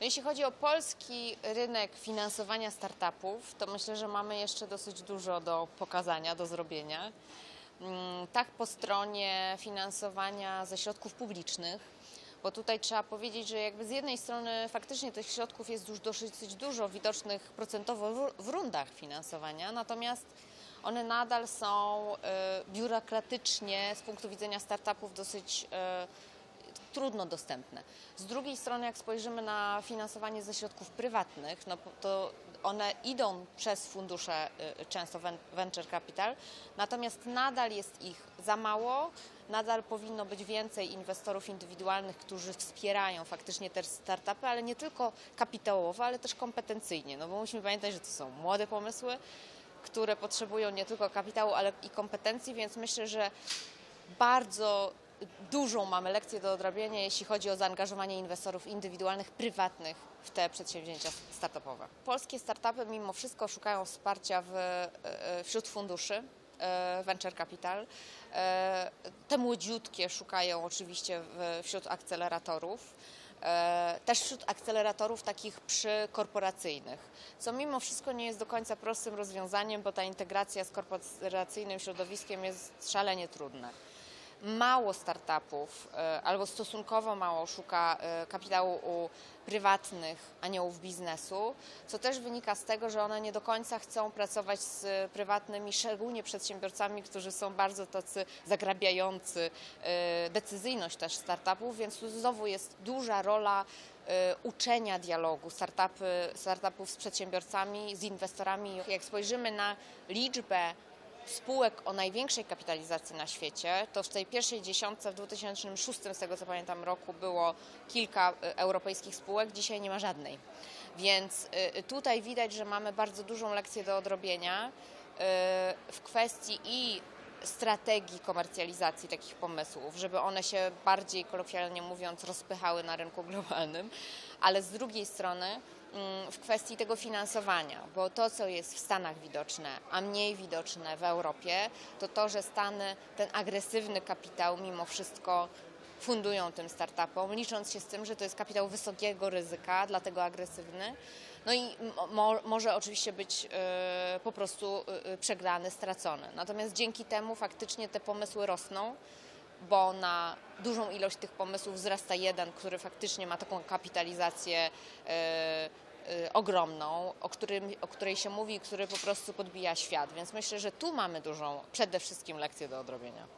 No jeśli chodzi o polski rynek finansowania startupów, to myślę, że mamy jeszcze dosyć dużo do pokazania, do zrobienia. Mm, Tak po stronie finansowania ze środków publicznych, bo tutaj trzeba powiedzieć, że jakby z jednej strony faktycznie tych środków jest już dosyć dużo widocznych procentowo w- rundach finansowania, natomiast one nadal są e, biurokratycznie z punktu widzenia startupów dosyć e, trudno dostępne. Z drugiej strony, jak spojrzymy na finansowanie ze środków prywatnych, no to one idą przez fundusze y, często ven- venture capital, natomiast nadal jest ich za mało, nadal powinno być więcej inwestorów indywidualnych, którzy wspierają faktycznie te startupy, ale nie tylko kapitałowo, ale też kompetencyjnie, no bo musimy pamiętać, że to są młode pomysły, które potrzebują nie tylko kapitału, ale i kompetencji, więc myślę, że bardzo dużą mamy lekcję do odrobienia, jeśli chodzi o zaangażowanie inwestorów indywidualnych, prywatnych w te przedsięwzięcia startupowe. Polskie startupy mimo wszystko szukają wsparcia w, e, wśród funduszy. e, Venture Capital. E, Te młodziutkie szukają oczywiście wśród akceleratorów. E, Też wśród akceleratorów takich przykorporacyjnych, co mimo wszystko nie jest do końca prostym rozwiązaniem, bo ta integracja z korporacyjnym środowiskiem jest szalenie trudna mało startupów e, albo stosunkowo mało szuka e, kapitału u prywatnych aniołów biznesu, co też wynika z tego, że one nie do końca chcą pracować z prywatnymi, szczególnie przedsiębiorcami, którzy są bardzo tacy zagrabiający e, decyzyjność też startupów, więc tu znowu jest duża rola uczenia dialogu startupy, startupów z przedsiębiorcami, z inwestorami. Jak spojrzymy na liczbę spółek o największej kapitalizacji na świecie, to w tej pierwszej dziesiątce w 2006, z tego co pamiętam, roku było kilka y, europejskich spółek, dzisiaj nie ma żadnej. Więc y, tutaj widać, że mamy bardzo dużą lekcję do odrobienia y, w kwestii i strategii komercjalizacji takich pomysłów, żeby one się bardziej, kolokwialnie mówiąc, rozpychały na rynku globalnym, ale z drugiej strony w kwestii tego finansowania, bo to, co jest w Stanach widoczne, a mniej widoczne w Europie, to to, że Stany ten agresywny kapitał mimo wszystko fundują tym startupom, licząc się z tym, że to jest kapitał wysokiego ryzyka, dlatego agresywny. No i mo, może oczywiście być e, po prostu e, przegrany, stracony. Natomiast dzięki temu faktycznie te pomysły rosną, bo na dużą ilość tych pomysłów wzrasta jeden, który faktycznie ma taką kapitalizację e, e, ogromną, o, którym, o której się mówi, który po prostu podbija świat. Więc myślę, że tu mamy dużą przede wszystkim lekcję do odrobienia.